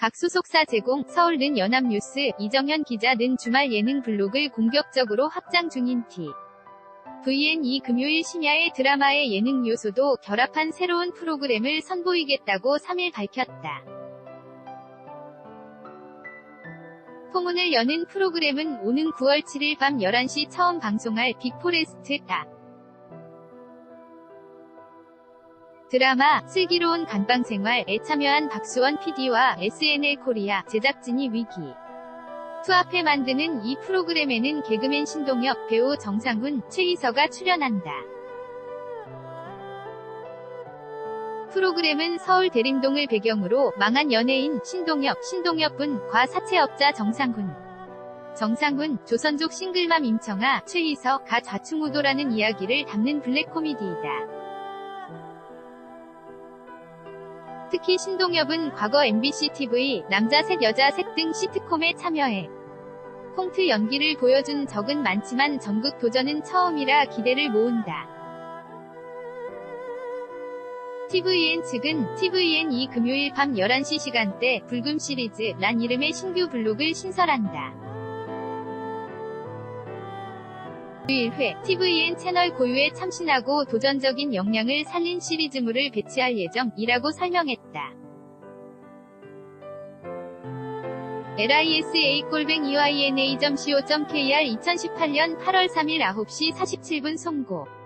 각 소속사 제공, 서울는 연합뉴스, 이정현 기자는 주말 예능 블록을 공격적으로 확장 중인 T. VN2 금요일 심야의 드라마의 예능 요소도 결합한 새로운 프로그램을 선보이겠다고 3일 밝혔다. 포문을 여는 프로그램은 오는 9월 7일 밤 11시 처음 방송할 빅포레스트다. 드라마 슬기로운 감방 생활에 참여한 박수원 PD와 SNL 코리아 제작진이 위기 투합해 만드는 이 프로그램에는 개그맨 신동엽, 배우 정상훈, 최희서가 출연한다. 프로그램은 서울 대림동을 배경으로 망한 연예인 신동엽, 신동엽은 과 사채업자 정상훈, 정상훈, 조선족 싱글맘 임청아, 최희서, 가 좌충우도라는 이야기를 담는 블랙 코미디이다. 특히 신동엽은 과거 MBC TV, 남자 셋 여자 셋 등 시트콤에 참여해 콩트 연기를 보여준 적은 많지만 전국 도전은 처음이라 기대를 모은다. TVN 측은 TVN 이 금요일 밤 11시 시간대 불금 시리즈 란 이름의 신규 블록을 신설한다. 1회 TVN 채널 고유에 참신하고 도전적인 역량을 살린 시리즈물을 배치할 예정이라고 설명했다. lisa-eYNA.co.kr 2018년 8월 3일 9시 47분 송고